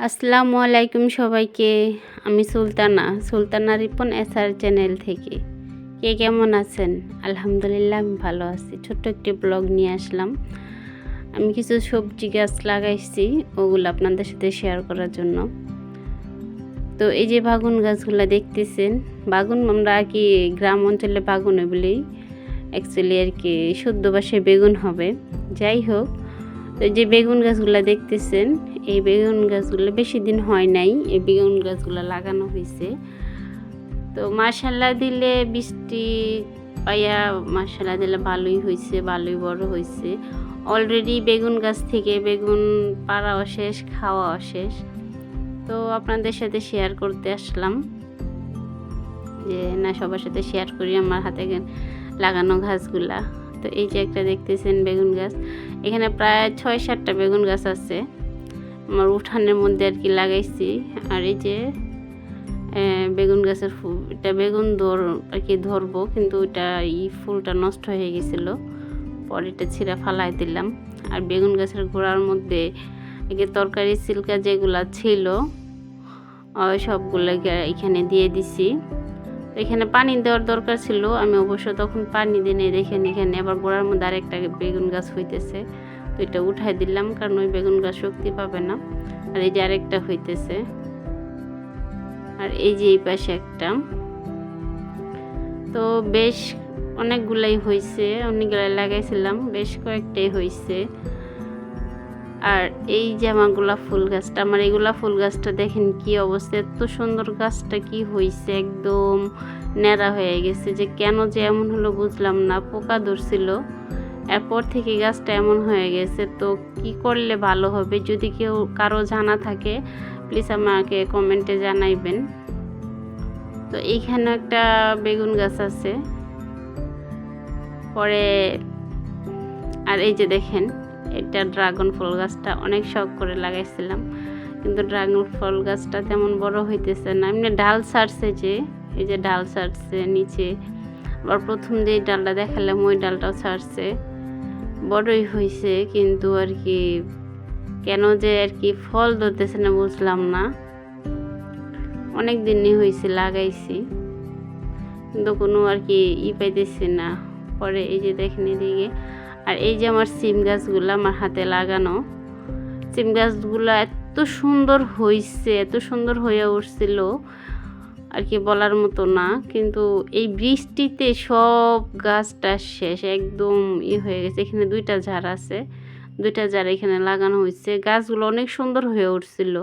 আসসালামু আলাইকুম সবাইকে, আমি সুলতানা সুলতানা রিপন এসআর চ্যানেল থেকে। কে কেমন আছেন? আলহামদুলিল্লাহ, আমি ভালো আছি। ছোট্ট একটি ব্লগ নিয়ে আসলাম। আমি কিছু সবজি গাছ লাগাইছি, ওগুলো আপনাদের সাথে শেয়ার করার জন্য। তো এই যে বাগুন গাছগুলো দেখতেছেন, বাগুন আমরা আর কি গ্রাম অঞ্চলে বাগুন বলি। অ্যাকচুয়ালি আর কি, শুদ্ধ ভাষায় বেগুন হবে। যাই হোক, তো যে বেগুন গাছগুলো দেখতেছেন এই বেগুন গাছগুলো বেশি দিন হয় নাই, এই বেগুন গাছগুলো লাগানো হয়েছে। তো মার্শাল্লাহ দিলে বৃষ্টি পাইয়া মার্শাল্লাহ দিলে ভালোই হয়েছে, ভালোই বড় হয়েছে। অলরেডি বেগুন গাছ থেকে বেগুন পাড়া অশেষ খাওয়া অশেষ তো আপনাদের সাথে শেয়ার করতে আসলাম যে, না, সবার সাথে শেয়ার করি, আমার হাতে লাগানো গাছগুলা। তো এই যে একটা দেখতেছেন বেগুন গাছ, এখানে প্রায় ছয় সাতটা বেগুন গাছ আছে। আমার উঠানের মধ্যে আর কি লাগাইছি। আর এই যে বেগুন গাছের ফুল এটা বেগুন ধর, আর কি ধরবো, কিন্তু ওইটা এই ফুলটা নষ্ট হয়ে গেছিল। পরে এটা ছিঁড়া ফালাই দিলাম। আর বেগুন গাছের গোড়ার মধ্যে তরকারি, সিল্কা যেগুলা ছিল, ওই সবগুলো এখানে দিয়ে দিছি। এখানে পানি দেওয়ার দরকার ছিল, আমি অবশ্য তখন পানি দিনে দেখেন এখানে আবার গোড়ার মধ্যে আরেকটা বেগুন গাছ হইতেছে। তো এটা উঠাই দিলাম, কারণ ওই বেগুন গাছ শক্তি পাবে না। আর এই যে আরেকটা হইতেছে। আর এই যে এই পাশে একটা। তো বেশ অনেকগুলাই হয়েছে অনেকগুলাই লাগাইছিলাম, বেশ কয়েকটাই হয়েছে আর এই যে আমার গোলাপ ফুল গাছটা, আমার এই গোলাপ ফুল গাছটা দেখেন কি অবস্থা, এত সুন্দর গাছটা কি হয়েছে একদম ন্যাড়া হয়ে গেছে। যে কেন যে এমন হলো বুঝলাম না, পোকা ধরছিল। এরপর থেকে গাছটা এমন হয়ে গেছে, তো কি করলে ভালো হবে? যদি কেউ কারও জানা থাকে প্লিজ আমাকে কমেন্টে জানাইবেন। তো এইখানে একটা বেগুন গাছ আছে। পরে, আর এই যে দেখেন, এটা ড্রাগন ফল গাছটা, অনেক শখ করে লাগাইছিলাম। কিন্তু ড্রাগন ফল গাছটা তেমন বড় হইতেছে না। এমনি ডাল ছাড়ছে যে, এই যে ডাল ছাড়ছে নিচে। আবার প্রথম যে ডালটা দেখালাম, ওই ডালটাও ছাড়ছে বড়ই হয়েছে কিন্তু আর কি কেন যে আর কি ফল ধরতেছে না বুঝলাম না। অনেক দিনই হয়েছে লাগাইছি। কিন্তু কোনো আর কি ই পাইতেছি না। পরে এই যে দেখেন এদিকে, আর এই যে আমার সিম গাছগুলো আমার হাতে লাগানো, সিম গাছগুলো এত সুন্দর হয়েছে এত সুন্দর হয়ে উঠছিল। আর কি বলার মতো না, কিন্তু এই বৃষ্টিতে সব গাছটা শেষ, একদম ই হয়ে গেছে। এখানে দুইটা ঝাড় আছে, দুইটা ঝাড় এখানে লাগানো হয়েছে। গাছগুলো অনেক সুন্দর হয়ে উঠছিল,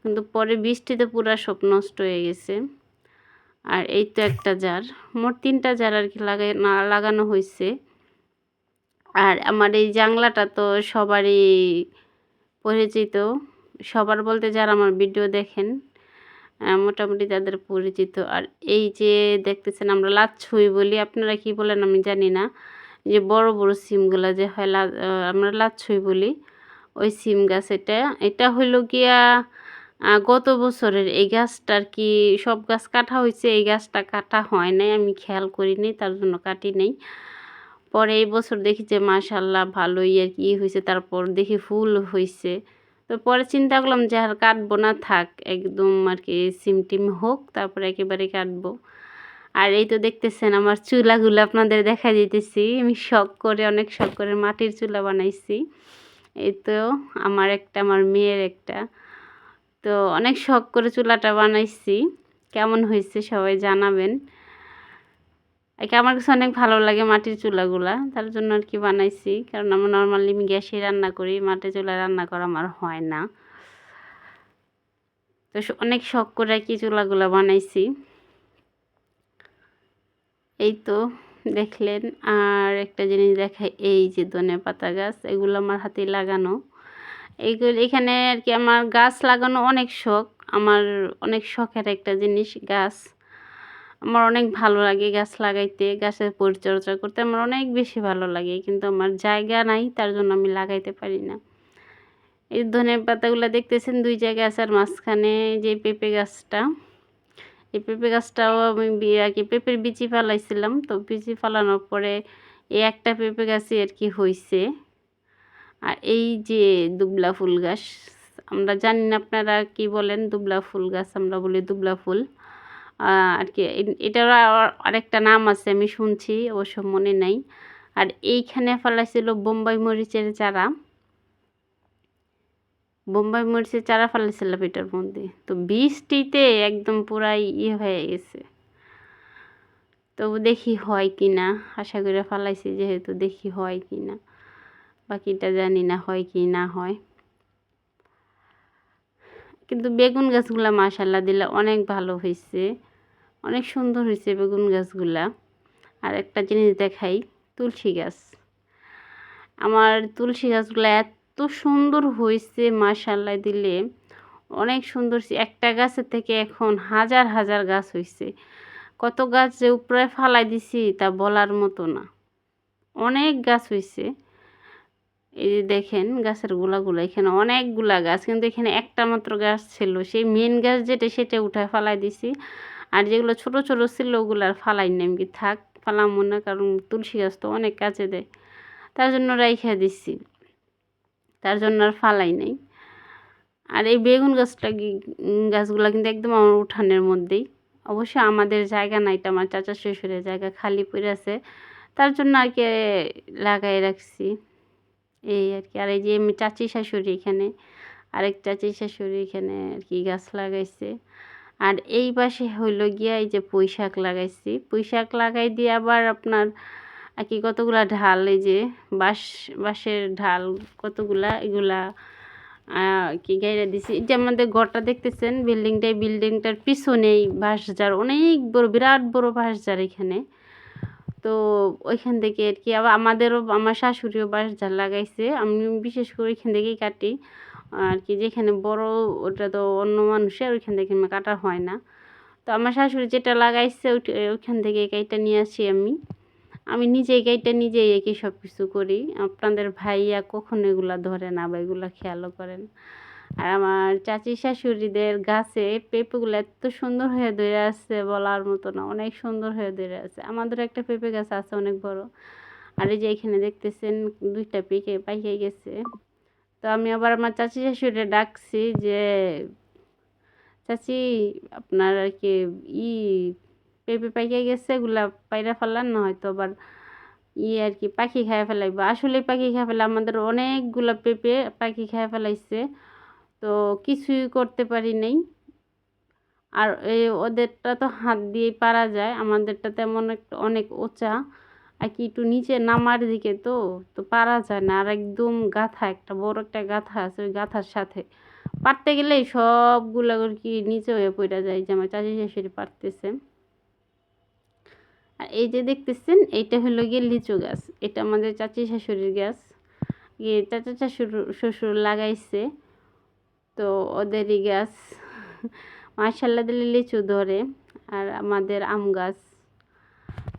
কিন্তু পরে বৃষ্টিতে পুরা সব নষ্ট হয়ে গেছে। আর এই তো একটা জার মোট তিনটা জার আর কি লাগাই, না, লাগানো হয়েছে। আর আমার এই জাংলাটা তো সবারই পরিচিত, সবার বলতে যারা আমার ভিডিও দেখেন মোটামুটি তাদের পরিচিত। আর এই যে দেখতেছেন আমরা লাচ্ছুই বলি, আপনারা কি বলেন আমি জানি না। যে বড় বড় সিমগুলো যে হয় আমরা লাচ্ছুই বলি, ওই সিম গাছ এটা। এটা হইল গিয়া গত বছরের এই গাছটার কি, সব গাছ কাটা হয়েছে এই গাছটা কাটা হয় নাই, আমি খেয়াল করিনি, তার জন্য কাটি নেই। পরে এই বছর দেখি যে মাশাল্লাহ ভালোই আর কি হয়েছে তারপর দেখি ফুল হয়েছে তো পরে চিন্তা করলাম যে আর কাটবো না, থাক, একদম আর কি সিম টিম হোক, তারপরে একেবারে কাটবো। আর এই তো দেখতেছেন আমার চুলাগুলো আপনাদের দেখা দিতেছি, আমি শখ করে, অনেক শখ করে মাটির চুলা বানাইছি। এই তো আমার একটা, আমার মেয়ের একটা। তো অনেক শখ করে চুলাটা বানাইছি, কেমন হয়েছে সবাই জানাবেন। একে আমার কাছে অনেক ভালো লাগে মাটির চুলাগুলা, তার জন্য আর কি বানাইছি। কারণ আমরা নর্মালি আমি গ্যাসে রান্না করি, মাটির চুলায় রান্না করা আমার হয় না। তো অনেক শখ করে আর কি চুলাগুলা বানাইছি। এই তো, দেখলেন। আর একটা জিনিস দেখাই, এই যে ধনে পাতা গাছ, এগুলো আমার হাতে লাগানো। এইগুলো এখানে আর কি আমার গাছ লাগানো অনেক শখ। আমার অনেক শখের একটা জিনিস গাছ। আমার অনেক ভালো লাগে গাছ লাগাইতে, গাছের পরিচর্যা করতে, আমার অনেক বেশি ভালো লাগে, কিন্তু আমার জায়গা নাই, তার জন্য আমি লাগাইতে পারি না। এই ধনের পাতাগুলো দেখতেছেন, দুই জায়গায় আছে, আর মাঝখানে যে পেঁপে গাছটা, এই পেঁপে গাছটাও আমি আর কি পেঁপের বিচি ফালাইছিলাম, তো বিচি ফালানোর পরে এই একটা পেঁপে গাছই আর কি হয়েছে আর এই যে দুবলা ফুল গাছ, আমরা জানি না আপনারা কি বলেন, দুবলা ফুল গাছ আমরা বলি দুবলা ফুল। আর কি এটার আর- আরেকটা নাম আছে, আমি শুনছি, অবশ্য মনে নাই। আর এইখানে ফেলাইছিল বোম্বাই মরিচের চারা। বোম্বাই মরিচের চারা ফেলাইছিলাম এটার মধ্যে। তো বৃষ্টিতে একদম পুরাই ইয়ে হয়ে গেছে। তবু দেখি হয় কি না, আশা করে ফালাইছি যেহেতু দেখি হয় কি না। বাকিটা জানি না হয় কি না হয়। কিন্তু বেগুন গাছগুলা মাশাল্লাহ দিলে অনেক ভালো হয়েছে অনেক সুন্দর হয়েছে বেগুন গাছগুলা। আর একটা জিনিস দেখাই, তুলসী গাছ। আমার তুলসী গাছগুলো এত সুন্দর হয়েছে মাশাল্লাহ দিলে। অনেক সুন্দর একটা গাছের থেকে এখন হাজার হাজার গাছ হয়েছে কত গাছ যে উপরে ফালাই দিছি তা বলার মতো না। অনেক গাছ হয়েছে এই যে দেখেন গাছের গোলাগুলো, এখানে অনেকগুলা গাছ, কিন্তু এখানে একটা মাত্র গাছ ছিল, সেই মেন গাছ যেটা সেটা উঠায় ফালাই দিছি। আর যেগুলো ছোট ছোট ছিল ওগুলো আর ফালাই নেই আমি কি, থাক, ফালামো না কারণ তুলসী গাছ তো অনেক কাজে দেয়। তার জন্য রাইখা দিছি, তার জন্য আর ফালাই নাই। আর এই বেগুন গাছটা গাছগুলা কিন্তু একদম আমার উঠানের মধ্যেই। অবশ্য আমাদের জায়গা নাই এটা, আমার চাচা শ্বশুরের জায়গা খালি পড়ে আছে। তার জন্য আর কি লাগাই রাখছি। এই আর কি আর এই যে চাচি শাশুড়ি এখানে, আরেক চাচি শাশুড়ি এখানে আর কি গাছ লাগাইছে। আর এই পাশে হইল গিয়া এই যে পুঁই শাক লাগাইছি। পুঁই শাক লাগাই দিয়ে আবার আপনার আর কি কতগুলা ঢাল, এই যে বাঁশ, বাঁশের ঢাল কতগুলা, এগুলা কি গাইরা দিছি। যে আমাদের ঘরটা দেখতেছেন বিল্ডিংটাই বিল্ডিংটার পিছনেই বাঁশঝাড় অনেক বড়, বিরাট বড় বাঁশঝাড় এখানে। তো ওইখান থেকে আর কি আবার আমাদেরও, আমার শাশুড়িও বাঁশঝাড় লাগাইছে। আমি বিশেষ করে ওইখান থেকেই কাটি। আর কি যেখানে বড়, ওটা তো অন্য মানুষের, ওইখান থেকে কাটা হয় না। তো আমার শাশুড়ি যেটা লাগাইছে ওইখান থেকে গাইটা নিয়ে আসি আমি। আমি নিজেই গাইটা নিজেই একে সব কিছু করি। আপনাদের ভাইয়া কখন এগুলা ধরে না বা এগুলা খেয়ালও করেন। আর আমার চাচি শাশুড়িদের গাছে পেঁপেগুলো এত সুন্দর হয়ে ধরে আছে বলার মতো না, অনেক সুন্দর হয়ে ধরে আছে। আমাদের একটা পেঁপে গাছ আছে অনেক বড়। আর এই যে এখানে দেখতেছেন দুইটা পেকে পাইকে গেছে। তো আমি আবার আমার চাচি শাশুড়ি ডাকছি যে, চাচি, আপনার আর কি ই পেঁপে পাইকে গেছে, এগুলা পাইরা ফেলান না, হয়তো আবার ই আর কি পাখি খায় ফেলাইব। আসলে পাখি খায় ফেলে আমাদের অনেকগুলা পেঁপে পাখি খায় ফেলাইছে। তো কিছুই করতে পারি নাই। আর এই ওদেরটা তো হাত দিয়ে পারা যায়, আমাদেরটা তেমন একটা অনেক ওচা। আর কি একটু নিচে নামার দিকে তো তো পারা যায় না। আর একদম গাথা, একটা বড় একটা গাথা আছে ওই গাথার সাথে। পারতে গেলেই সবগুলো আর কি নিচে হয়ে পড়ে যায় যে আমার চাচি শাশুড়ি পারতেছে। আর এই যে দেখতেছেন, এইটা হলো গিয়ে লিচু গাছ। এটা আমাদের চাচি শাশুড়ির গাছ। ইয়ে চাচা শাশুর শ্বশুর লাগাইছে। তো ওদেরই গাছ মার্শাল্লাহ দিলে লিচু ধরে আর আমাদের আম গাছ।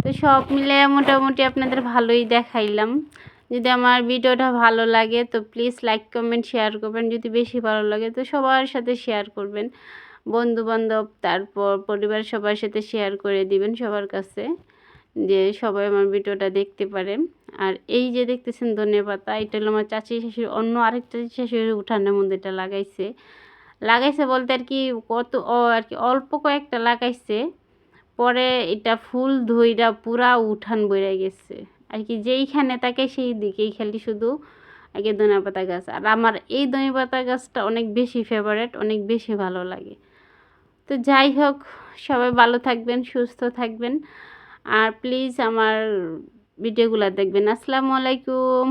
তো সব মিলে মোটামুটি আপনাদের ভালোই দেখাইলাম। যদি আমার ভিডিওটা ভালো লাগে তো প্লিজ লাইক কমেন্ট শেয়ার করবেন। যদি বেশি ভালো লাগে তো সবার সাথে শেয়ার করবেন। বন্ধু বান্ধব তারপর পরিবার সবার সাথে শেয়ার করে দিবেন সবার কাছে। যে সবাই আমার ভিডিওটা দেখতে পারে। আর এই যে দেখতেছেন ধনে পাতা এটা হলো আমার চাচি শাশুড়ি, অন্য আরেক চাচি শাশুড়ি উঠানের মধ্যে এটা লাগাইছে। লাগাইছে বলতে আর কি কত আর কি অল্প কয়েকটা লাগাইছে, পরে এটা ফুল ধইরা পুরা উঠান বইরা গেছে। আর কি যেইখানে তাকে সেই দিকেই খালি শুধু আগে ধনে পাতা গাছ। আর আমার এই ধনে পাতা গাছটা অনেক বেশি ফেভারেট অনেক বেশি ভালো লাগে। তো যাই হোক, সবাই ভালো থাকবেন, সুস্থ থাকবেন। আর প্লিজ আমার ভিডিওগুলো দেখবেন। আসসালামু আলাইকুম।